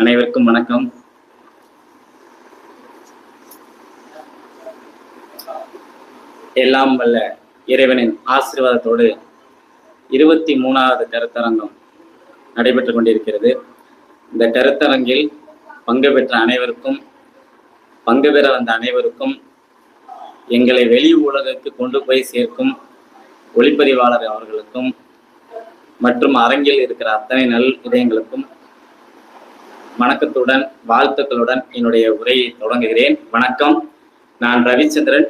அனைவருக்கும் வணக்கம். எல்லாம் வல்ல இறைவனின் ஆசீர்வாதத்தோடு இருபத்தி மூணாவது கருத்தரங்கம் நடைபெற்று கொண்டிருக்கிறது. இந்த கருத்தரங்கில் பங்கு பெற்ற அனைவருக்கும் பங்கு பெற வந்த அனைவருக்கும் எங்களை வெளி உலகத்துக்கு கொண்டு போய் சேர்க்கும் ஒளிப்பதிவாளர் அவர்களுக்கும் மற்றும் அரங்கில் இருக்கிற அத்தனை நல் இதயங்களுக்கும் வணக்கத்துடன் வாழ்த்துக்களுடன் என்னுடைய உரையை தொடங்குகிறேன். வணக்கம். நான் ரவிச்சந்திரன்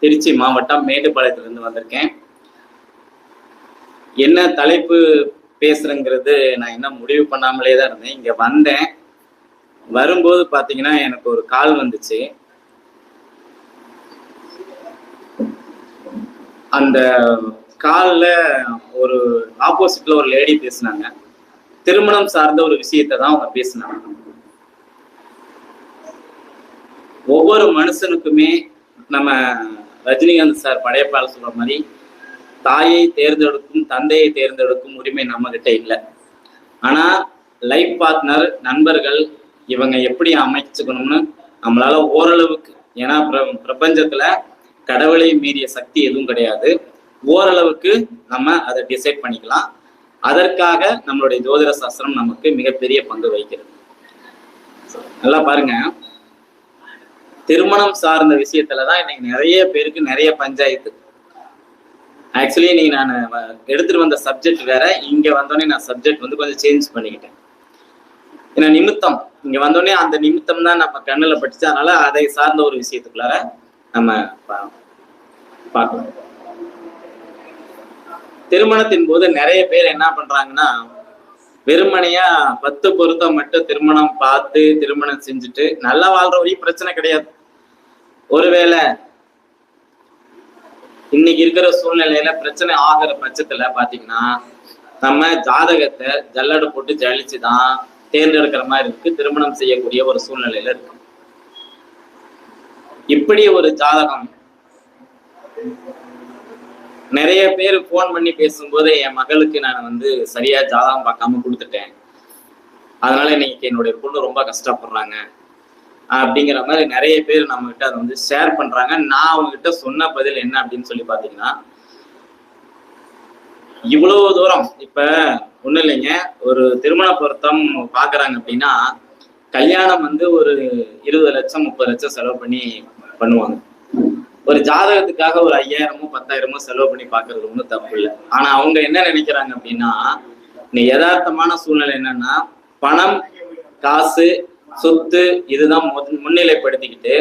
திருச்சி மாவட்டம் மேட்டுப்பாளையத்திலிருந்து வந்திருக்கேன். என்ன தலைப்பு பேசுறேங்கிறது நான் என்ன முடிவு பண்ணாமலே தான் இருந்தேன். இங்கே வந்தேன். வரும்போது பார்த்தீங்கன்னா எனக்கு ஒரு கால் வந்துச்சு. அந்த காலில் ஒரு ஆப்போசிட்ல ஒரு லேடி பேசினாங்க. திருமணம் சார்ந்த ஒரு விஷயத்தை தான் அவங்க பேசினாங்க ஒவ்வொரு மனுஷனுக்குமே நம்ம ரஜினிகாந்த் சார் படையப்பால் சொல்ற மாதிரி தாயை தேர்ந்தெடுக்கும் தந்தையை தேர்ந்தெடுக்கும் உரிமை நம்ம கிட்ட இல்லை. ஆனா லைஃப் பார்ட்னர் நண்பர்கள் இவங்க எப்படி அமைச்சுக்கணும்னு நம்மளால ஓரளவுக்கு ஏன்னா பிர- பிரபஞ்சத்துல கடவுளை மீறிய சக்தி எதுவும் கிடையாது. ஓரளவுக்கு நம்ம அதை டிசைட் பண்ணிக்கலாம். அதற்காக நம்மளுடைய ஜோதிட சாஸ்திரம் நமக்கு மிகப்பெரிய பங்கு வகிக்கிறது. நல்லா பாருங்க. திருமணம் சார்ந்த விஷயத்துலதான் இன்னைக்கு நிறைய பேருக்கு நிறைய பஞ்சாயத்து. ஆக்சுவலி இன்னைக்கு நான் எடுத்துட்டு வந்த சப்ஜெக்ட் வேற. இங்க வந்தோடனே நான் சப்ஜெக்ட் வந்து கொஞ்சம் சேஞ்ச் பண்ணிக்கிட்டேன். ஏன்னா நிமித்தம். இங்க வந்தோடனே அந்த நிமித்தம் தான் நம்ம கண்ணுல பட்டுச்சு. அதனால அதை சார்ந்த ஒரு விஷயத்துக்குள்ளார நம்ம பார்க்கலாம் திருமணத்தின் போது நிறைய பேர் என்ன பண்றாங்கன்னா வெறுமனையா பத்து பொருத்தம் மட்டும் திருமணம் பார்த்து திருமணம் செஞ்சுட்டு நல்லா வாழ்ற வரையும் பிரச்சனை கிடையாது. ஒருவேளை இன்னைக்கு இருக்கிற சூழ்நிலையில பிரச்சனை ஆகிற பட்சத்துல பாத்தீங்கன்னா நம்ம ஜாதகத்தை ஜல்லடு போட்டு ஜலிச்சுதான் தேர்ந்தெடுக்கிற மாதிரி இருக்கு திருமணம் செய்யக்கூடிய ஒரு சூழ்நிலையில இருக்கு. இப்படி ஒரு ஜாதகம் நிறைய பேர் ஃபோன் பண்ணி பேசும்போது என் மகளுக்கு நான் வந்து சரியா ஜாதகம் பார்க்காம கொடுத்துட்டேன். அதனால இன்னைக்கு என்னுடைய பொண்ணு ரொம்ப கஷ்டப்படுறாங்க. அப்படிங்கிற மாதிரி நிறைய பேர் நம்ம கிட்ட அதை வந்து ஷேர் பண்றாங்க. நான் அவங்க கிட்ட சொன்ன பதில் என்ன அப்படின்னு சொல்லி பாத்தீங்கன்னா இவ்வளவு தூரம் இப்ப ஒண்ணு இல்லைங்க ஒரு திருமண பொருத்தம் பாக்குறாங்க அப்படின்னா கல்யாணம் வந்து ஒரு இருபது லட்சம் முப்பது லட்சம் செலவு பண்ணி பண்ணுவாங்க. ஒரு ஜாதகத்துக்காக ஒரு ஐயாயிரமோ பத்தாயிரமோ செலவு பண்ணி பாக்குறது ஒன்றும் தப்பு இல்லை. ஆனா அவங்க என்ன நினைக்கிறாங்க அப்படின்னா நீ யதார்த்தமான சூழ்நிலை என்னன்னா பணம் காசு சொத்து இதுதான் முன்னிலைப்படுத்திக்கிட்டு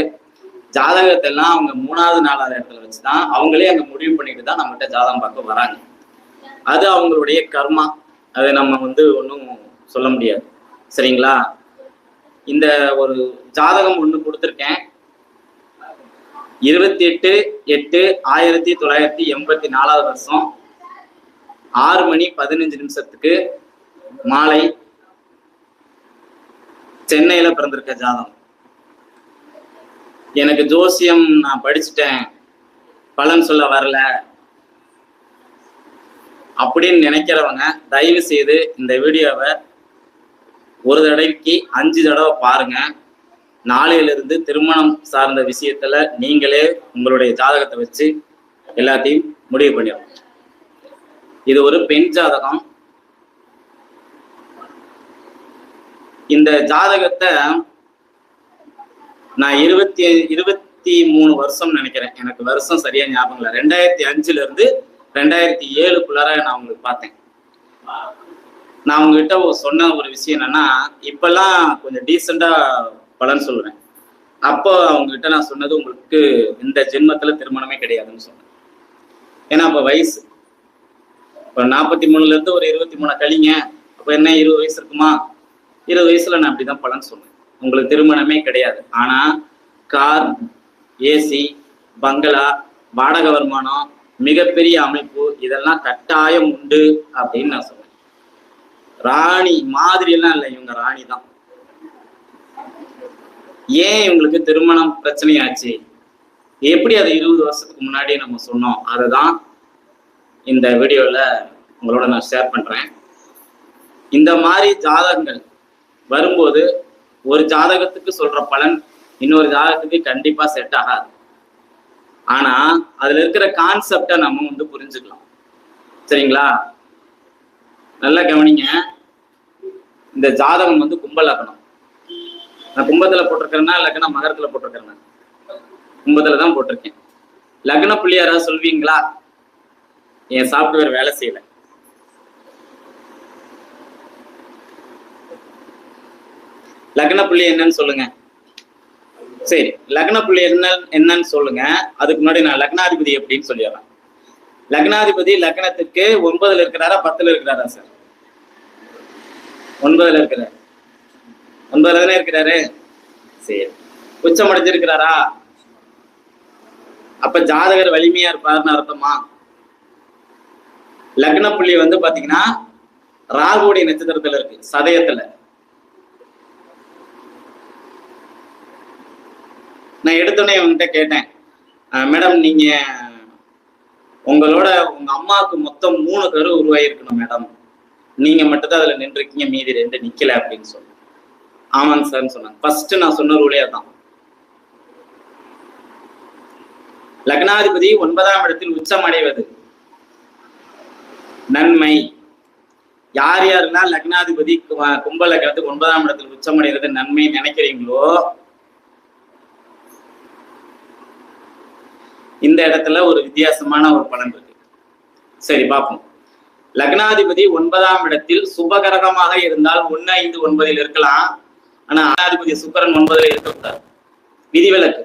ஜாதகத்தை எல்லாம் அவங்க மூணாவது நாலாவது இடத்துல வச்சுதான் அவங்களே அங்க முடிவு பண்ணிட்டு தான் நம்மகிட்ட ஜாதகம் பார்க்க வராங்க. அது அவங்களுடைய கர்மா. அதை நம்ம வந்து ஒன்றும் சொல்ல முடியாது. சரிங்களா? இந்த ஒரு ஜாதகம் ஒன்று கொடுத்துருக்கேன். இருபத்தி எட்டு எட்டு ஆயிரத்தி தொள்ளாயிரத்தி எண்பத்தி நாலாவது வருஷம் ஆறு மணி பதினஞ்சு நிமிஷத்துக்கு மாலை சென்னையில பிறந்திருக்க ஜாதகம். எனக்கு ஜோசியம் நான் படிச்சுட்டேன். பலன் சொல்ல வரல. அப்படின்னு நினைக்கிறவங்க தயவு செய்து இந்த வீடியோவை ஒரு தடவைக்கு அஞ்சு தடவை பாருங்க. நாளையிலிருந்து திருமணம் சார்ந்த விஷயத்துல நீங்களே உங்களுடைய ஜாதகத்தை வச்சு எல்லாத்தையும் முடிவு பண்ணிடணும். இது ஒரு பெண் ஜாதகம். இந்த ஜாதகத்தை நான் இருபத்தி இருபத்தி மூணு வருஷம் நினைக்கிறேன். எனக்கு வருஷம் சரியா ஞாபகம் இல்லை. ரெண்டாயிரத்தி அஞ்சுல இருந்து ரெண்டாயிரத்தி ஏழுக்குள்ளார நான் உங்களுக்கு பார்த்தேன். நான் உங்ககிட்ட சொன்ன ஒரு விஷயம் என்னன்னா இப்பெல்லாம் கொஞ்சம் டீசெண்டா பலன் சொல்லுவேன் அப்போ அவங்ககிட்ட நான் சொன்னது உங்களுக்கு இந்த ஜென்மத்துல திருமணமே கிடையாதுன்னு சொன்னேன். ஏன்னா அப்ப வயசு. இப்ப நாற்பத்தி மூணுல இருந்து ஒரு இருபத்தி மூணு கழிங்க. அப்ப என்ன இருபது வயசு இருக்குமா? இருபது வயசுல நான் அப்படிதான் பலன் சொன்னேன். உங்களுக்கு திருமணமே கிடையாது. ஆனா கார் ஏசி பங்களா வாடகை வருமானம் மிகப்பெரிய அமைப்பு இதெல்லாம் கட்டாயம் உண்டு அப்படின்னு நான் சொன்னேன். ராணி மாதிரி எல்லாம் இல்லை இவங்க ராணி தான் ஏன் இவங்களுக்கு திருமணம் பிரச்சனையாச்சு? எப்படி அதை இருபது வருஷத்துக்கு முன்னாடி நம்ம சொன்னோம். அதுதான் இந்த வீடியோல உங்களோட நான் ஷேர் பண்றேன். இந்த மாதிரி ஜாதகங்கள் வரும்போது ஒரு ஜாதகத்துக்கு சொல்ற பலன் இன்னொரு ஜாதகத்துக்கு கண்டிப்பா செட் ஆகாது. ஆனா அதுல இருக்கிற கான்செப்டை நம்ம வந்து புரிஞ்சுக்கலாம். சரிங்களா? நல்லா கவனிங்க. இந்த ஜாதகம் வந்து கும்பலக்கணம். கும்பத்துல போட்டிருக்கிறேன்னா லக்னம் மகரத்துல போட்டிருக்கிறேன்னா கும்பத்துல தான் போட்டிருக்கேன். லக்ன புள்ளி யாராவது சொல்வீங்களா? என் சாஃப்ட்வேர் வேலை செய்யல. லக்ன புள்ளி என்னன்னு சொல்லுங்க. சரி லக்ன புள்ளி என்ன என்னன்னு சொல்லுங்க. அதுக்கு முன்னாடி நான் லக்னாதிபதி எப்படின்னு சொல்லிடுறேன். லக்னாதிபதி லக்னத்துக்கு ஒன்பதுல இருக்கிறாரா பத்துல இருக்கிறாரா சார்? ஒன்பதுல இருக்கிறார். ஒன்பதுல தானே இருக்கிறாரு? சரி. உச்சம் அடைஞ்சிருக்கிறாரா? அப்ப ஜாதகர் வலிமையா இருப்பாருன்னு அர்த்தமா? லக்ன புள்ளி வந்து பாத்தீங்கன்னா ராகுடைய நட்சத்திரத்துல இருக்கு சதயத்துல. நான் எடுத்தோடனே அவங்ககிட்ட கேட்டேன். மேடம் நீங்க உங்களோட உங்க அம்மாவுக்கு மொத்தம் மூணு கரு உருவாயிருக்கணும் மேடம். நீங்க மட்டும் தான் அதுல நின்றுருக்கீங்க மீதி ரெண்டு நிக்கல அப்படின்னு சொல்லி. ஆமாங்க சார்னு சொன்னாங்க. ஃபர்ஸ்ட் நான் சொன்ன ரூலே அதான். லக்னாதிபதி ஒன்பதாம் இடத்தில் உச்சம் அடைவது நன்மை. யார் யாருன்னா லக்னாதிபதி கும்ப லக்னத்துக்கு ஒன்பதாம் இடத்தில் உச்சம் அடைகிறது நன்மை நினைக்கிறீங்களோ? இந்த இடத்துல ஒரு வித்தியாசமான ஒரு பலன் இருக்கு. சரி பார்ப்போம். லக்னாதிபதி ஒன்பதாம் இடத்தில் சுபகரகமாக இருந்தால் ஒன்னு ஐந்து ஒன்பதில் இருக்கலாம். ஆனா ஆதிபதி சுக்கிரன் ஒன்பதுல இருக்கக்கூடாது விதிவிலக்கு.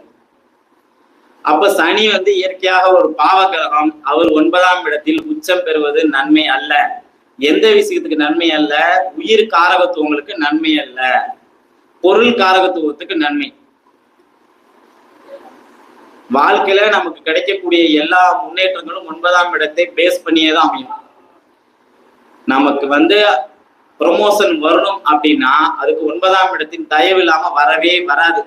அப்ப சனி வந்து இயற்கையாக ஒரு பாவ கிரகம் அவர் ஒன்பதாம் இடத்தில் உச்சம் பெறுவது நன்மை அல்ல. எந்த விஷயத்துக்கு நன்மை அல்ல? உயிர் காரகத்துவங்களுக்கு நன்மை அல்ல. பொருள் காரகத்துவத்துக்கு நன்மை. வாழ்க்கையில நமக்கு கிடைக்கக்கூடிய எல்லா முன்னேற்றங்களும் ஒன்பதாம் இடத்தை பேஸ் பண்ணியே தான் அமையும். நமக்கு வந்து ப்ரொமோஷன் வரணும் அப்படின்னா அதுக்கு ஒன்பதாம் இடத்தின் தயவு இல்லாம வரவே வராது.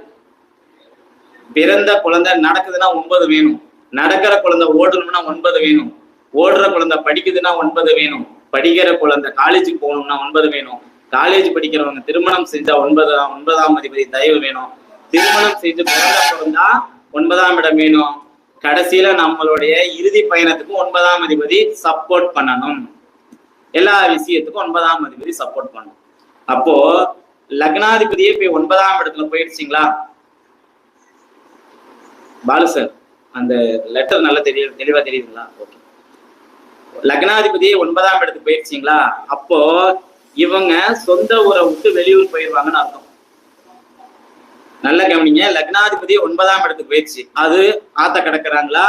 பிறந்த குழந்தை நடக்குதுன்னா ஒன்பது வேணும். நடக்கிற குழந்தை ஓடணும்னா ஒன்பது வேணும். ஓடுற குழந்தை படிக்குதுன்னா ஒன்பது வேணும். படிக்கிற குழந்தை காலேஜுக்கு போகணும்னா ஒன்பது வேணும். காலேஜ் படிக்கிறவங்க திருமணம் செஞ்சா ஒன்பதாம் ஒன்பதாம் அதிபதி தயவு வேணும். திருமணம் செஞ்சு பிறந்த குழந்தா ஒன்பதாம் இடம் வேணும். கடைசியில நம்மளுடைய இறுதி பயணத்துக்கும் ஒன்பதாம் அதிபதி சப்போர்ட் பண்ணணும். எல்லா விஷயத்துக்கும் ஒன்பதாம் அதிபதி சப்போர்ட் பண்ணும் அப்போ லக்னாதிபதியே போய் ஒன்பதாம் இடத்துல போயிடுச்சிங்களா? பாலு சார் அந்த லெட்டர் நல்லா தெரிய தெளிவா தெரியுதுங்களா? ஓகே லக்னாதிபதி ஒன்பதாம் இடத்துக்கு போயிடுச்சிங்களா? அப்போ இவங்க சொந்த ஊரை விட்டு வெளியூர் போயிடுவாங்கன்னு அர்த்தம். நல்ல கவனிங்க லக்னாதிபதி ஒன்பதாம் இடத்துக்கு போயிடுச்சு. அது ஆத்த கடக்குறாங்களா?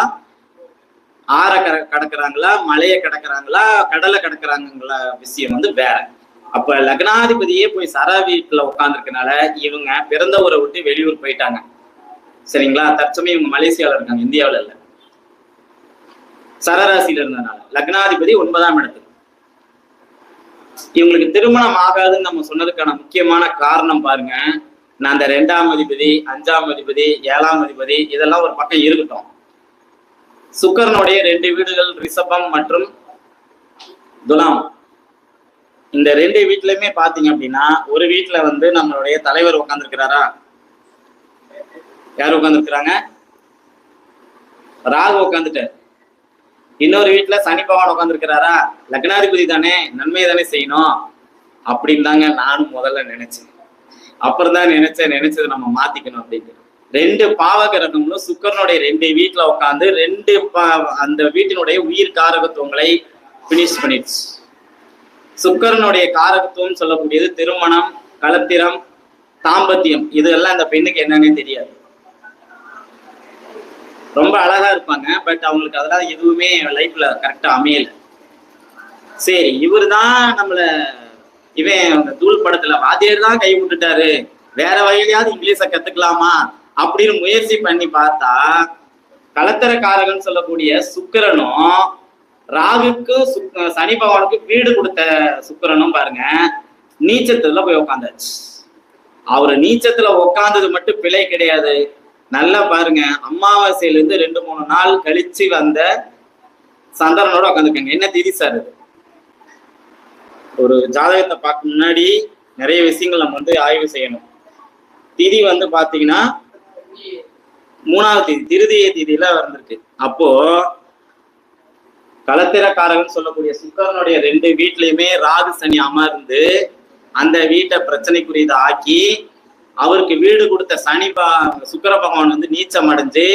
ஆற கட கடக்கிறாங்களா மலையை கடக்கிறாங்களா கடலை கடக்குறாங்களா விஷயம் வந்து வேற. அப்ப லக்னாதிபதியே போய் சர வீட்டுல உட்காந்துருக்கனால இவங்க பிறந்த ஊரை விட்டு வெளியூர் போயிட்டாங்க. சரிங்களா? தற்சமயம் இவங்க மலேசியால இருக்காங்க இந்தியாவில இல்ல. சரராசியில இருந்ததுனால. லக்னாதிபதி ஒன்பதாம் இடத்துக்கு இவங்களுக்கு திருமணம் ஆகாதுன்னு நம்ம சொன்னதுக்கான முக்கியமான காரணம் பாருங்க. நான் அந்த ரெண்டாம் அதிபதி அஞ்சாம் அதிபதி ஏழாம் அதிபதி இதெல்லாம் ஒரு பக்கம் இருக்கட்டும். சுக்கரனுடைய ரெண்டு வீடுகள் ரிஷபம் மற்றும் துலாம். இந்த ரெண்டு வீட்லயுமே பாத்தீங்க அப்படின்னா ஒரு வீட்டுல வந்து நம்மளுடைய தலைவர் உட்காந்துருக்கிறாரா யார் உட்காந்துருக்கிறாங்க ராகு உட்காந்துட்டார் இன்னொரு வீட்டுல சனி பகவான் உட்காந்துருக்கிறாரா லக்னாதிபதி தானே நன்மை தானே செய்யணும். அப்படின்னு தாங்க நானும் முதல்ல நினைச்சேன். அப்புறம் தான் நினைச்சேன் நினைச்சதை நம்ம மாத்திக்கணும் அப்படின்னு ரெண்டு பாவகிரகங்களும் சுக்கரனுடைய ரெண்டு வீட்டுல உட்காந்து ரெண்டு பா- அந்த வீட்டினுடைய உயிர் காரகத்துவங்களை பினிஷ் பண்ணிடுச்சு. சுக்கரனுடைய காரகத்துவம் சொல்லக்கூடியது திருமணம் களத்திரம் தாம்பத்தியம். இதெல்லாம் அந்த பெண்ணுக்கு என்னன்னே தெரியாது. ரொம்ப அழகா இருப்பாங்க பட் அவங்களுக்கு அதெல்லாம் எதுவுமே லைஃப்ல கரெக்டா அமையல. சரி இவர் தான் நம்மள இவன் அந்த தூள் படத்துல வாத்தியார் தான் கை விட்டுட்டாரு. வேற வகையிலயாவது இங்கிலீஷை கத்துக்கலாமா? அப்படின்னு முயற்சி பண்ணி பார்த்தா கலத்தரக்காரகன் சொல்லக்கூடிய சுக்கிரனும் ராகுக்கு சுக் சனி பகவானுக்கு வீடு கொடுத்த சுக்கிரனும் பாருங்க நீச்சத்துல போய் உக்காந்தாச்சு. அவரு நீச்சத்துல உக்காந்தது மட்டும் பிழை கிடையாது. நல்லா பாருங்க அமாவாசையில இருந்து ரெண்டு மூணு நாள் கழிச்சு வந்த சந்திரனோட உட்காந்துருக்காங்க என்ன திதி சார் இது ஒரு ஜாதகத்தை பார்க்க முன்னாடி நிறைய விஷயங்கள் நம்ம வந்து ஆய்வு செய்யணும். திதி வந்து பாத்தீங்கன்னா மூணாவது தேதி திருதிய தேதியில வந்திருக்கு. அப்போ களத்திரக்காரகன் சொல்லக்கூடிய சுக்கரனுடைய ரெண்டு வீட்லயுமே ராகு சனி அமர்ந்து அந்த வீட்டை பிரச்சனைக்குரியதை ஆக்கி அவருக்கு வீடு கொடுத்த சனி பா சுக்கர பகவான் வந்து நீச்சம் அடைஞ்சு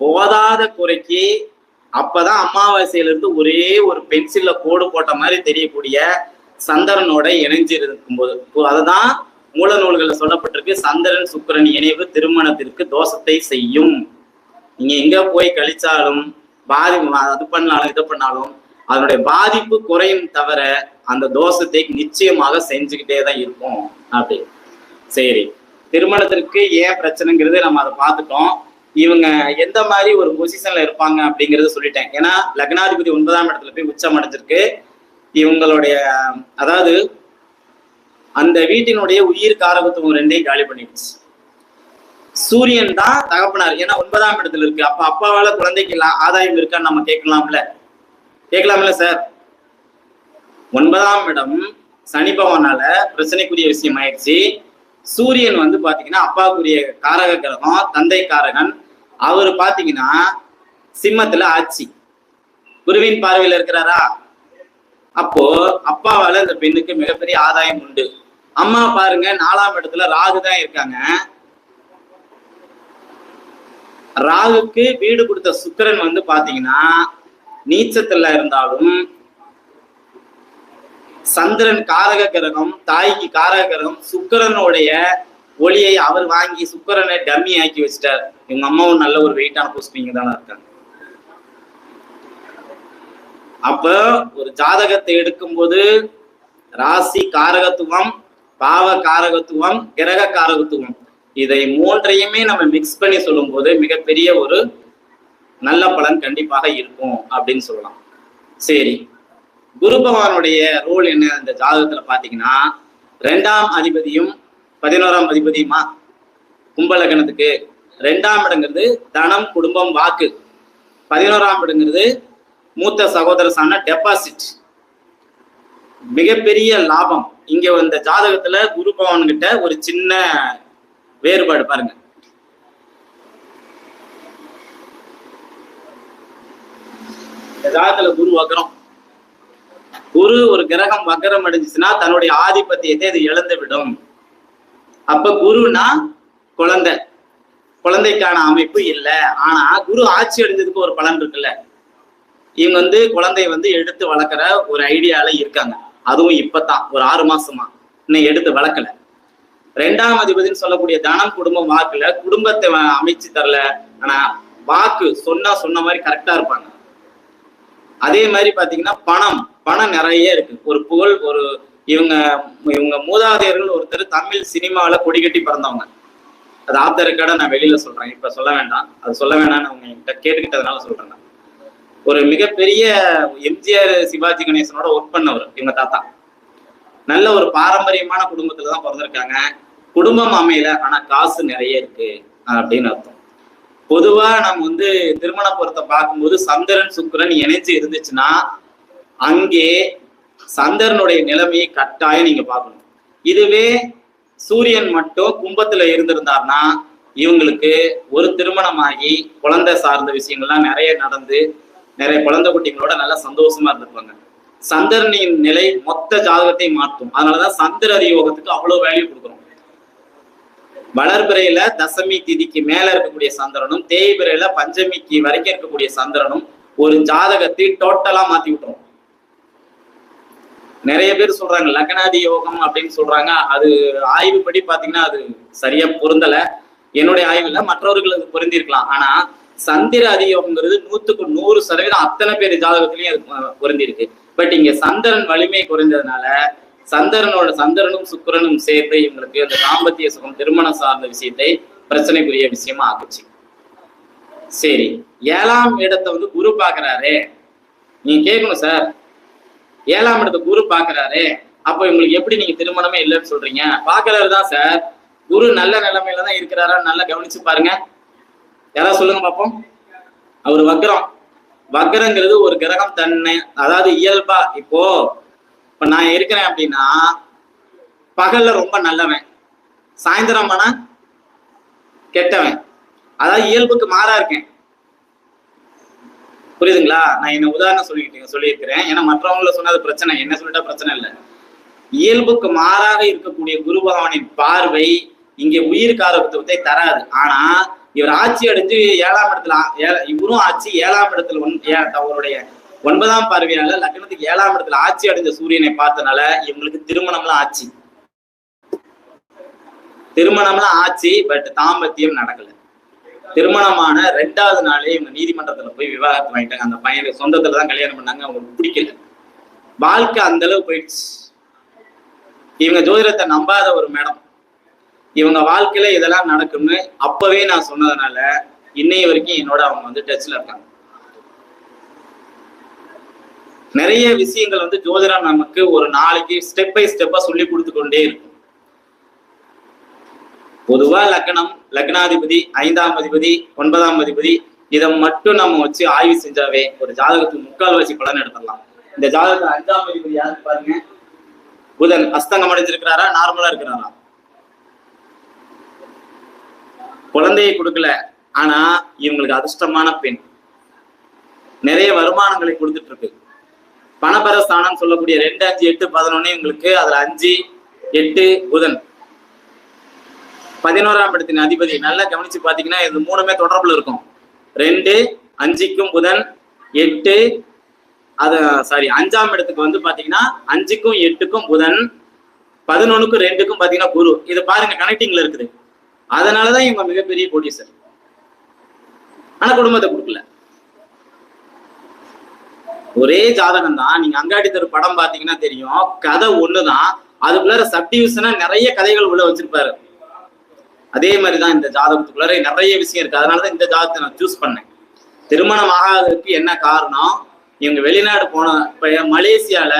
போதாத குறைக்கு அப்பதான் அமாவாசையில இருந்து ஒரே ஒரு பென்சில்ல கோடு போட்ட மாதிரி தெரியக்கூடிய சந்திரனோட இணைஞ்சு போது இப்போ அதுதான் மூல நூல்களில் சொல்லப்பட்டிருக்கு சந்திரன் சுக்கிரன் இணைவு திருமணத்திற்கு தோஷத்தை செய்யும். நீங்க எங்க போய் கழிச்சாலும் பாதி அது பண்ணாலும் இது பண்ணாலும் அதனுடைய பாதிப்பு குறையும் தவிர அந்த தோஷத்தை நிச்சயமாக செஞ்சுக்கிட்டே தான் இருக்கும் அப்படி. சரி. திருமணத்திற்கு ஏன் பிரச்சனைங்கிறது நம்ம அதை பார்த்துட்டோம். இவங்க எந்த மாதிரி ஒரு பொசிஷன்ல இருப்பாங்க அப்படிங்கறத சொல்லிட்டேன். ஏன்னா லக்னாதிபதி ஒன்பதாம் இடத்துல போய் உச்சம் அடைஞ்சிருக்கு. இவங்களுடைய அதாவது அந்த வீட்டினுடைய உயிர் காரகத்துவம் ரெண்டையும் காலி பண்ணிடுச்சு. சூரியன் தான் தகப்பனார். ஏன்னா ஒன்பதாம் இடத்துல இருக்கு. அப்ப அப்பாவால குழந்தைக்கு ஆதாயம் இருக்கான்னு நம்ம கேட்கலாம்ல? கேட்கலாம்ல சார் ஒன்பதாம் இடம் சனி பகவானால பிரச்சனைக்குரிய விஷயம் ஆயிடுச்சு. சூரியன் வந்து பாத்தீங்கன்னா அப்பாவுக்குரிய காரக கிரகம் தந்தை காரகன். அவர் பாத்தீங்கன்னா சிம்மத்துல ஆட்சி. குருவின் பார்வையில இருக்கிறாரா? அப்போ அப்பாவால இந்த பெண்ணுக்கு மிகப்பெரிய ஆதாயம் உண்டு. அம்மா பாருங்க நாலாம் இடத்துல ராகு தான் இருக்காங்க. ராகுக்கு வீடு கொடுத்த சுக்கிரன் வந்து பாத்தீங்கன்னா நீச்சத்துல இருந்தாலும் சந்திரன் காரக கிரகம் தாய்க்கு காரக கிரகம் சுக்கரனுடைய ஒளியை அவர் வாங்கி சுக்கிரனை டம்மி ஆக்கி வச்சிட்டார். இவங்க அம்மாவும் நல்ல ஒரு வெயிட்டான போஸ்டிங் தானே இருக்காங்க. அப்ப ஒரு ஜாதகத்தை எடுக்கும்போது ராசி காரகத்துவம் பாவ காரகத்துவம் கிரக காரகத்துவம். இதை மூன்றையுமே நம்ம மிக்ஸ் பண்ணி சொல்லும்போது மிகப்பெரிய ஒரு நல்ல பலன் கண்டிப்பாக இருக்கும் அப்படின்னு சொல்லலாம். சரி. குரு பகவானுடைய ரோல் என்ன அந்த ஜாதகத்துல பாத்தீங்கன்னா ரெண்டாம் அதிபதியும் பதினோராம் அதிபதியுமா? கும்பலகணத்துக்கு ரெண்டாம் இடங்கிறது தனம் குடும்பம் வாக்கு. பதினோராம் இடங்கிறது மூத்த சகோதரசான டெபாசிட் மிகப்பெரிய லாபம். இங்க இந்த ஜாதகத்துல குரு பவன் கிட்ட ஒரு சின்ன வேறுபாடு பாருங்க. ஜாதகத்துல குரு வக்கரம் குரு ஒரு கிரகம் வக்கரம் அடைஞ்சுச்சுன்னா தன்னுடைய ஆதிபத்தியத்தை அது இழந்து விடும் அப்ப குருனா குழந்தை. குழந்தைக்கான அமைப்பு இல்லை. ஆனா குரு ஆட்சி அடைஞ்சதுக்கு ஒரு பலன் இருக்குல்ல. இவங்க வந்து குழந்தைய வந்து எடுத்து வளர்க்குற ஒரு ஐடியால இருக்காங்க. அதுவும் இப்பதான் ஒரு ஆறு மாசமா. இன்னும் எடுத்து வளர்க்கல. ரெண்டாம் அதிபதினு சொல்லக்கூடிய தனம் குடும்பம் வாக்குல குடும்பத்தை அமைச்சு தரல. ஆனா வாக்கு சொன்னா சொன்ன மாதிரி கரெக்டா இருப்பாங்க. அதே மாதிரி பாத்தீங்கன்னா பணம் பணம் நிறைய இருக்கு. ஒரு புகழ் ஒரு இவங்க இவங்க மூதாதையர்கள் ஒருத்தர் தமிழ் சினிமாவில கொடி கட்டி பிறந்தவங்க. அது ஆப்த ரெக்கார்டா நான் வெளியில சொல்றேன். இப்ப சொல்ல வேண்டாம். அது சொல்ல வேண்டாம்னு அவங்க என்கிட்ட கேட்டுக்கிட்டதுனால சொல்றேன் ஒரு மிகப்பெரிய எம்ஜிஆர் சிவாஜி கணேசனோட ஒர்க் பண்ணவர் இவங்க தாத்தா. நல்ல ஒரு பாரம்பரியமான குடும்பத்துல தான் பிறந்திருக்காங்க. குடும்பம் அமையல ஆனா காசு நிறைய இருக்கு அப்படின்னு அர்த்தம். பொதுவா நம்ம வந்து திருமண பொருத்தை பார்க்கும்போது சந்திரன் சுக்கிரன் இணைஞ்சு இருந்துச்சுன்னா அங்கே சந்திரனுடைய நிலைமையை கட்டாயம் நீங்க பார்க்கணும். இதுவே சூரியன் மட்டும் கும்பத்துல இருந்திருந்தார்னா இவங்களுக்கு ஒரு திருமணமாகி குழந்தை சார்ந்த விஷயங்கள்லாம் நிறைய நடந்து நிறைய குழந்தை குட்டிகளோட நல்லா சந்தோஷமா இருந்திருப்பாங்க. சந்திரனின் நிலை மொத்த ஜாதகத்தை மாற்றும். அதனாலதான் சந்திர அதியோகத்துக்கு அவ்வளவு வேல்யூ கொடுக்குறோம். வளர்பிறையில தசமி திதிக்கு மேல இருக்கக்கூடிய சந்திரனும் தேய்பிறையில பஞ்சமிக்கு வரைக்கும் இருக்கக்கூடிய சந்திரனும் ஒரு ஜாதகத்தை டோட்டலா மாத்தி விட்டுரும். நிறைய பேர் சொல்றாங்க லக்னாதி யோகம் அப்படின்னு சொல்றாங்க. அது ஆய்வுப்படி பாத்தீங்கன்னா அது சரியா பொருந்தல. என்னுடைய ஆய்வுல மற்றவர்களுக்கு பொருந்திருக்கலாம். ஆனா சந்திர அதியோகங்கிறது நூத்துக்கு நூறு சதவீதம் அத்தனை பேர் ஜாதகத்திலயும் அது அஹ், பட் இங்க சந்திரன் வலிமை குறைஞ்சதுனால சந்திரனோட சந்திரனும் சுக்கரனும் சேர்த்து இவங்களுக்கு அந்த தாம்பத்திய சுகம் திருமணம் சார்ந்த விஷயத்தை பிரச்சனைக்குரிய விஷயமா ஆக்குச்சு. சரி ஏழாம் இடத்தை வந்து குரு பாக்குறாரு நீங்க கேட்கணும் சார். ஏழாம் இடத்தை குரு பாக்குறாரு அப்போ இவங்களுக்கு எப்படி நீங்க திருமணமே இல்லைன்னு சொல்றீங்க? பாக்குறாரு தான் சார். குரு நல்ல நிலைமையில தான் இருக்கிறாரா? நல்லா கவனிச்சு பாருங்க. யாராவது சொல்லுங்க பார்ப்போம் அவர் வக்ரம். வக்ரங்கிறது ஒரு கிரகம் தன்னை அதாவது இயல்பா இப்போ இப்ப நான் இருக்கிறேன் அப்படின்னா பகல்ல ரொம்ப நல்லவன். சாயந்தரம் ஆனா கெட்டவன். அதாவது இயல்புக்கு மாறா இருக்கேன். புரியுதுங்களா? நான் என்ன உதாரணம் சொல்லிக்கிட்டேன் சொல்லியிருக்கிறேன். ஏன்னா மற்றவங்கள சொன்னது பிரச்சனை. என்ன சொல்லிட்டா பிரச்சனை இல்லை. இயல்புக்கு மாறாக இருக்கக்கூடிய குரு பகவானின் பார்வை இங்கே உயிருக்கு ஆரோக்கியத்தை தராது. ஆனா இவர் ஆட்சி அடைஞ்சு ஏழாம் இடத்துல இவரும் ஆட்சி ஏழாம் இடத்துல ஒன் ஏ- அவருடைய ஒன்பதாம் பார்வையால லக்னத்துக்கு ஏழாம் இடத்துல ஆட்சி அடைஞ்ச சூரியனை பார்த்தனால இவங்களுக்கு திருமணம்லாம் ஆச்சு. திருமணம்லாம் ஆச்சு பட் தாம்பத்தியம் நடக்கல. திருமணமான ரெண்டாவது நாளே இவங்க நீதிமன்றத்துல போய் விவாகரத்து வாங்கிட்டாங்க. அந்த பையனுக்கு சொந்தத்துல தான் கல்யாணம் பண்ணாங்க அவங்களுக்கு பிடிக்கல. வாழ்க்கை அந்த அளவு போயிடுச்சு. இவங்க ஜோதிடத்தை நம்பாத ஒரு மேடம். இவங்க வாழ்க்கையில இதெல்லாம் நடக்கும்னு அப்பவே நான் சொன்னதுனால இன்னைய வரைக்கும் என்னோட அவங்க வந்து டச்ல இருக்காங்க. நிறைய விஷயங்கள் வந்து ஜோதிடம் நமக்கு ஒரு நாளைக்கு ஸ்டெப் பை ஸ்டெப்பா சொல்லி கொடுத்து கொண்டே இருக்கும். பொதுவா லக்னம் லக்னாதிபதி ஐந்தாம் அதிபதி ஒன்பதாம் அதிபதி இதை மட்டும் நம்ம வச்சு ஆய்வு செஞ்சாவே ஒரு ஜாதகத்துக்கு வச்சு பலன் எடுத்துடலாம். இந்த ஜாதகத்துல அஞ்சாம் அதிபதி யாருக்கு பாருங்க. புதன் அஸ்தங்கம் அடைஞ்சிருக்கிறாரா? நார்மலா இருக்கிறாரா? குழந்தையை கொடுக்கல. ஆனா இவங்களுக்கு அதிர்ஷ்டமான பெண். நிறைய வருமானங்களை கொடுத்துட்டு இருக்கு பணபரஸ்தானம் சொல்லக்கூடிய ரெண்டு அஞ்சு எட்டு பதினொன்னு இவங்களுக்கு அதுல அஞ்சு எட்டு புதன். பதினோராம் இடத்தின் அதிபதி. நல்லா கவனிச்சு பாத்தீங்கன்னா இது மூணுமே தொடர்புல இருக்கும். ரெண்டு அஞ்சுக்கும் புதன் எட்டு அது சாரி அஞ்சாம் இடத்துக்கு வந்து பாத்தீங்கன்னா அஞ்சுக்கும் எட்டுக்கும் புதன் பதினொன்னுக்கும் ரெண்டுக்கும் பாத்தீங்கன்னா குரு. இது பாருங்க கனெக்டிங்ல இருக்குது. அதனாலதான் இவங்க மிகப்பெரிய கோடீஸ்வரர். ஆனா குடும்பத்தை கொடுக்கல. ஒரே ஜாதகம் தான் நீங்க அங்காடி தெரு படம் பாத்தீங்கன்னா தெரியும். கதை ஒண்ணுதான். அதுக்குள்ளார சப்டிவிஷனா நிறைய கதைகள் உள்ள வச்சிருப்பாரு. அதே மாதிரிதான் இந்த ஜாதகத்துக்குள்ளார நிறைய விஷயம் இருக்கு. அதனாலதான் இந்த ஜாதகத்தை நான் சூஸ் பண்ணேன். திருமணம் ஆகாததுக்கு என்ன காரணம்? இவங்க வெளிநாடு போன இப்ப மலேசியால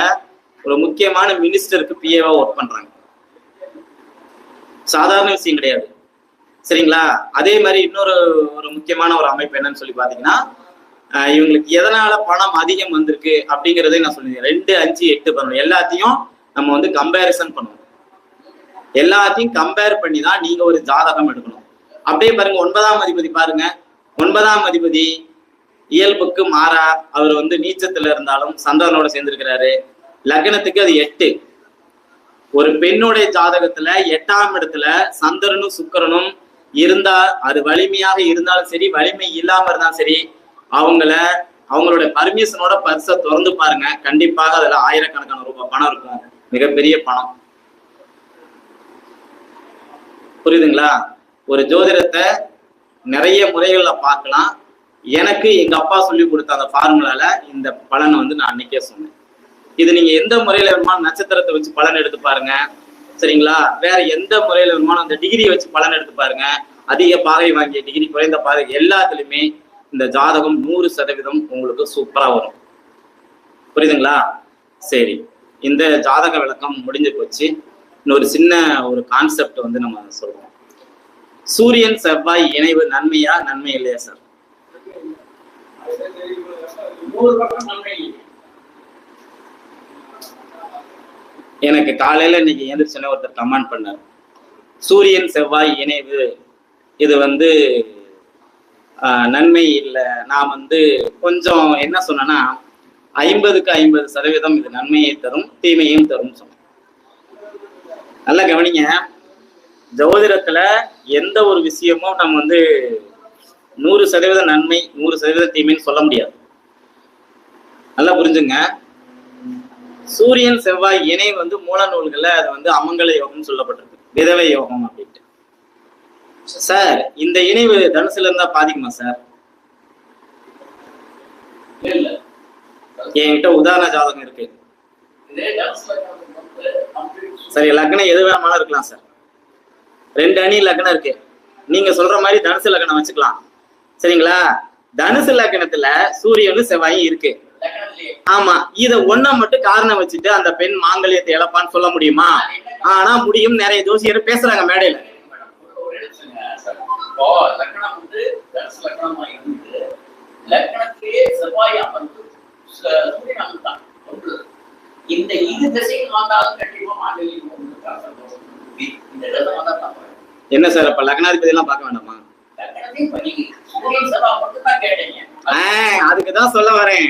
ஒரு முக்கியமான மினிஸ்டருக்கு பிஏவா ஒர்க் பண்றாங்க. சாதாரண விஷயம் கிடையாது. சரிங்களா? அதே மாதிரி இன்னொரு ஒரு முக்கியமான ஒரு அமைப்பு என்னன்னு சொல்லி பாத்தீங்கன்னா இவங்களுக்கு எதனால பணம் அதிகம் வந்திருக்கு அப்படிங்கறதே நான் சொல்லியிருந்தேன் ரெண்டு அஞ்சு எட்டு பண்ணணும். எல்லாத்தையும் நம்ம வந்து கம்பேரிசன் பண்ணணும் எல்லாத்தையும் கம்பேர் பண்ணி தான் நீங்க ஒரு ஜாதகம் எடுக்கணும். அப்படியே பாருங்க ஒன்பதாம் அதிபதி பாருங்க. ஒன்பதாம் அதிபதி இயல்புக்கு மாறா. அவர் வந்து நீச்சத்துல இருந்தாலும் சந்தானோட சேர்ந்திருக்கிறாரு. லக்னத்துக்கு அது எட்டு. ஒரு பெண்ணுடைய ஜாதகத்துல எட்டாம் இடத்துல சந்திரனும் சுக்கரனும் இருந்தா அது வலிமையாக இருந்தாலும் சரி வலிமை இல்லாம இருந்தாலும் சரி அவங்கள அவங்களோட பர்மிஷனோட பர்ஸை திறந்து பாருங்க. கண்டிப்பாக அதுல ஆயிரக்கணக்கான ரூபாய் பணம் இருக்கும். மிகப்பெரிய பணம். புரியுதுங்களா? ஒரு ஜோதிடத்தை நிறைய முறைகள்ல பார்க்கலாம். எனக்கு எங்க அப்பா சொல்லி கொடுத்த அந்த ஃபார்முலால இந்த பலனை வந்து நான் அன்னைக்கே சொன்னேன். இது நீங்க எந்த முறையில வேணுமா நட்சத்திரத்தை வச்சு பலன் எடுத்து பாருங்க. சரிங்களா? வேற எந்த முறையில வேணுமோ அந்த டிகிரியை வச்சு பலன் எடுத்து பாருங்க. அதிக பாகை வாங்கிய டிகிரி குறைந்த பாகை எல்லாத்துலயுமே இந்த ஜாதகம் நூறு சதவீதம் உங்களுக்கு சூப்பரா வரும். புரியுதுங்களா? சரி. இந்த ஜாதக விளக்கம் முடிஞ்சு போச்சு. இன்னொரு சின்ன ஒரு கான்செப்ட் வந்து நம்ம சொல்றோம். சூரியன் செவ்வாய் இணைவு நன்மையா நன்மை இல்லையா சார் நூறு பக்கம் நன்மை எனக்கு காலையில இன்னைக்கு எழுந்திரிச்சோன்னே ஒருத்தர் கமெண்ட் பண்ணார். சூரியன் செவ்வாய் இணைவு. இது வந்து நன்மை இல்லை. நான் வந்து கொஞ்சம் என்ன சொன்னேன்னா ஐம்பதுக்கு ஐம்பது சதவீதம் இது நன்மையை தரும் தீமையும் தரும் சொன்னேன். நல்லா கவனிங்க. ஜோதிடத்துல எந்த ஒரு விஷயமும் நம்ம வந்து நூறு சதவீதம் நன்மை நூறு சதவீதம் தீமைன்னு சொல்ல முடியாது. நல்லா புரிஞ்சுங்க. சூரியன் செவ்வாய் இணை வந்து மூல நூல்கள்ல அது வந்து அமங்கல யோகம்னு சொல்லப்பட்டிருக்கு. விதவை யோகம் அப்படின்ட்டு. சார் இந்த இணைவு தனுசுல இருந்தா பாதிக்குமா சார்? என்கிட்ட உதாரண ஜாதகம் இருக்கு. சரி லக்னம் எது வேணாலும் இருக்கலாம் சார். ரெண்டு அணி லக்னம் இருக்கு. நீங்க சொல்ற மாதிரி தனுசு லக்னம் வச்சுக்கலாம். சரிங்களா? தனுசு லக்னத்துல சூரியனும் செவ்வாயும் இருக்கு. ஆமா இத ஒண்ண மட்டும் காரணம் வச்சுட்டு அந்த பெண் மாங்கல்யத்தை இழப்பான்னு சொல்ல முடியுமா? ஆனா முடியும். நிறைய ஜோசியர் பேசுறாங்க மேடையில. இந்த திசையில் வந்தாலும் கண்டிப்பா என்ன சார் அப்ப லக்னாதிபதி எல்லாம் பார்க்க வேண்டாமா அதுக்குதான் சொல்ல வரேன்.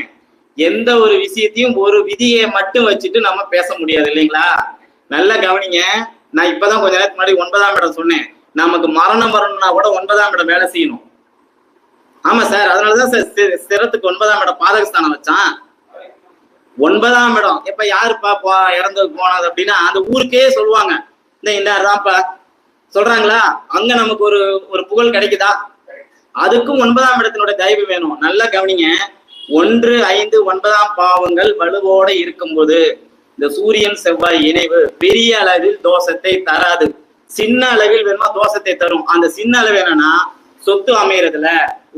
எந்த ஒரு விஷயத்தையும் ஒரு விதியை மட்டும் வச்சுட்டு நம்ம பேச முடியாது இல்லைங்களா? நல்லா கவனிங்க. நான் இப்பதான் கொஞ்ச நேரத்துக்கு முன்னாடி ஒன்பதாம் இடம் சொன்னேன். நமக்கு மரணம் வரணும்னா கூட ஒன்பதாம் இடம் வேலை செய்யணும். ஆமா சார் அதனாலதான் சார் சிரத்துக்கு ஒன்பதாம் இடம் பாதகஸ்தானம் வச்சான். ஒன்பதாம் இடம். இப்ப யாருப்பா போ இறந்து போனது அப்படின்னா அந்த ஊருக்கே சொல்லுவாங்க. இந்த இன்னார்தான்ப்பா சொல்றாங்களா? அங்க நமக்கு ஒரு ஒரு புகழ் கிடைக்குதா? அதுக்கும் ஒன்பதாம் இடத்தினுடைய தயவு வேணும். நல்லா கவனிங்க. ஒன்று ஐந்து ஒன்பதாம் பாவங்கள் வலுவோட இருக்கும்போது இந்த சூரியன் செவ்வாய் இணைவு பெரிய அளவில் தோஷத்தை தராது. சின்ன அளவில் வேணுமா தோஷத்தை தரும். அந்த சின்ன அளவு என்னன்னா சொத்து அமையறதுல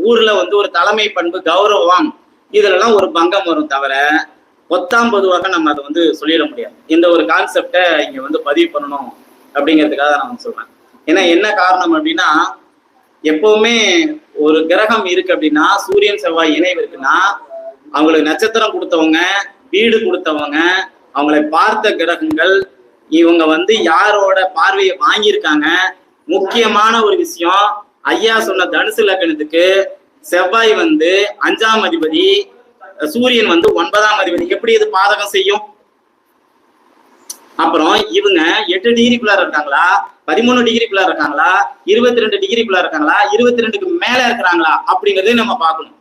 ஊர்ல வந்து ஒரு தலைமை பண்பு கௌரவம். இதுலலாம் ஒரு பங்கம் வரும் தவிர ஒத்தாம் பொதுவாக நம்ம அதை வந்து சொல்லிட முடியாது. இந்த ஒரு கான்செப்டை இங்க வந்து பதிவு பண்ணணும் அப்படிங்கிறதுக்காக நான் வந்து சொல்றேன். ஏன்னா என்ன காரணம் அப்படின்னா எப்பவுமே ஒரு கிரகம் இருக்கு அப்படின்னா சூரியன் செவ்வாய் இணைவு இருக்குன்னா அவங்களுக்கு நட்சத்திரம் கொடுத்தவங்க வீடு கொடுத்தவங்க அவங்களை பார்த்த கிரகங்கள் இவங்க வந்து யாரோட பார்வையை வாங்கியிருக்காங்க? முக்கியமான ஒரு விஷயம் ஐயா சொன்ன தனுசு லக்னத்துக்கு செவ்வாய் வந்து அஞ்சாம் அதிபதி சூரியன் வந்து ஒன்பதாம் அதிபதி. எப்படி இது பாதகம் செய்யும்? அப்புறம் இவங்க எட்டு டிகிரிக்குள்ளார இருக்காங்களா? பதிமூணு டிகிரிக்குள்ள இருக்காங்களா? இருபத்தி ரெண்டு டிகிரிக்குள்ள இருக்காங்களா? இருபத்தி ரெண்டுக்கு மேல இருக்கிறாங்களா? அப்படிங்கறதையும் நம்ம பார்க்கணும்.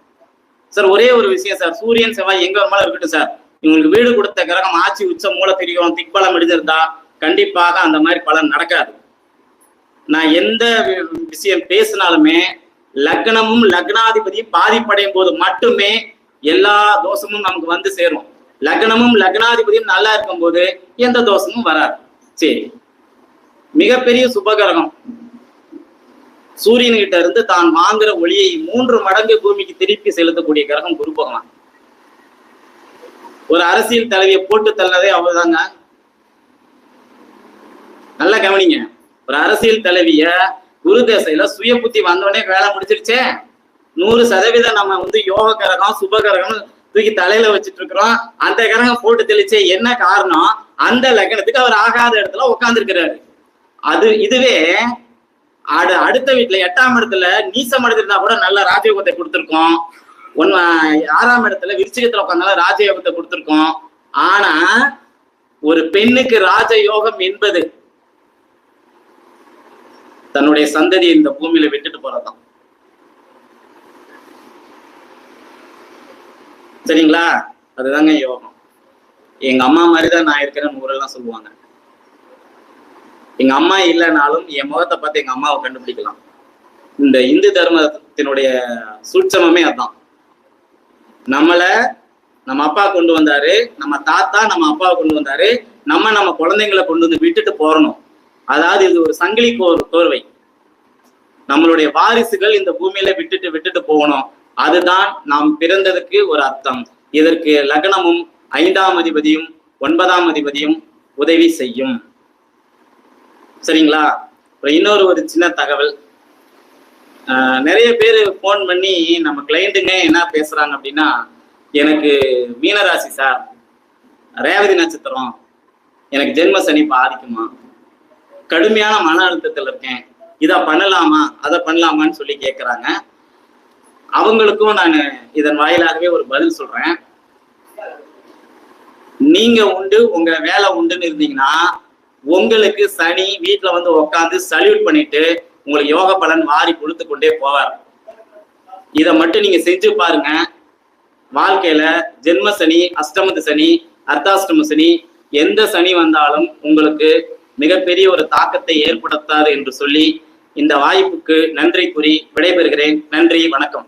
சார் ஒரே ஒரு விஷயம் சார். சூரியன் செவ்வாய் எங்க வருமானம் இருக்கட்டும் சார். இவங்களுக்கு வீடு கொடுத்த கிரகம் ஆட்சி உச்ச மூல தெரியும். திக்பலம் எழுதியிருந்தா கண்டிப்பாக அந்த மாதிரி பலன் நடக்காது. நான் எந்த விஷயம் பேசினாலுமே லக்னமும் லக்னாதிபதியும் பாதிப்படையும் போது மட்டுமே எல்லா தோஷமும் நமக்கு வந்து சேரும். லக்னமும் லக்னாதிபதியும் நல்லா இருக்கும் போது எந்த தோஷமும் வராது. சரி. மிகப்பெரிய சுபகரகம். சூரியன் கிட்ட இருந்து தான் வாங்குற ஒளியை மூன்று மடங்கு பூமிக்கு திருப்பி செலுத்தக்கூடிய கிரகம் குரு பகவான். ஒரு அரசியல் தலைவியை போட்டு தள்ளதே அவ்வளவுதாங்க. நல்லா கவனிங்க. ஒரு அரசியல் தலைவிய குரு தேசையில சுய புத்தி வந்தோடனே வேலை முடிச்சிருச்சே. நூறு சதவீதம் நம்ம வந்து யோக கரகம் சுப கரகம் தூக்கி தலையில வச்சுட்டு இருக்கிறோம் அந்த கிரகம் போட்டு தெளிச்ச என்ன காரணம்? அந்த லக்னத்துக்கு அவர் ஆகாத இடத்துல உட்காந்துருக்கிறாரு அது இதுவே அடு அடுத்த வீட்டுல எட்டாம் இடத்துல நீசம் அடைஞ்சிருந்தா கூட நல்ல ராஜயோகத்தை கொடுத்துருக்கோம். ஒன்னு ஆறாம் இடத்துல விருச்சிகத்துல உட்காந்தாலும் ராஜயோகத்தை கொடுத்துருக்கோம். ஆனா ஒரு பெண்ணுக்கு ராஜயோகம் என்பது தன்னுடைய சந்ததி இந்த பூமியில விட்டுட்டு போறதுதான். சரிங்களா? அதுதாங்க யோகம். எங்க அம்மா மாதிரிதான் நான் இருக்கிறேன்னு ஊரெல்லாம் சொல்லுவாங்க. எங்க அம்மா இல்லைனாலும் என் முகத்தை பார்த்து எங்க அம்மாவை கண்டுபிடிக்கலாம். இந்த இந்து தர்மத்தினுடைய சூட்சமே அதான். நம்மள நம்ம அப்பா கொண்டு வந்தாரு நம்ம தாத்தா நம்ம அப்பாவை கொண்டு வந்தாரு நம்ம நம்ம குழந்தைங்களை கொண்டு வந்து விட்டுட்டு போறணும். அதாவது இது ஒரு சங்கிலி கோர் கோர்வை. நம்மளுடைய வாரிசுகள் இந்த பூமியில விட்டுட்டு விட்டுட்டு போகணும். அதுதான் நாம் பிறந்ததுக்கு ஒரு அர்த்தம். இதற்கு லக்னமும் ஐந்தாம் அதிபதியும் ஒன்பதாம் அதிபதியும் உதவி செய்யும். சரிங்களா? அப்புறம் இன்னொரு ஒரு சின்ன தகவல். நிறைய பேர் ஃபோன் பண்ணி நம்ம கிளைண்ட்டுங்க என்ன பேசுறாங்க அப்படின்னா எனக்கு மீனராசி சார் ரேவதி நட்சத்திரம் எனக்கு ஜென்ம சனி பாதிக்குமா கடுமையான மன அழுத்தத்தில் இருக்கேன் இதை பண்ணலாமா அதை பண்ணலாமான்னு சொல்லி கேட்குறாங்க அவங்களுக்கும் நான் இதன் வாயிலாகவே ஒரு பதில் சொல்றேன். நீங்க உண்டு உங்க வேலை உண்டுன்னு இருந்தீங்கன்னா உங்களுக்கு சனி வீட்டுல வந்து உட்காந்து சல்யூட் பண்ணிட்டு உங்களுக்கு யோக பலன் வாரி கொடுத்து கொண்டே போவார். இதை மட்டும் நீங்க செஞ்சு பாருங்க. வாழ்க்கையில ஜென்ம சனி அஷ்டமத்து சனி அர்த்தாஷ்டம சனி எந்த சனி வந்தாலும் உங்களுக்கு மிகப்பெரிய ஒரு தாக்கத்தை ஏற்படுத்தாது என்று சொல்லி இந்த வாய்ப்புக்கு நன்றி கூறி விடைபெறுகிறேன். நன்றி வணக்கம்.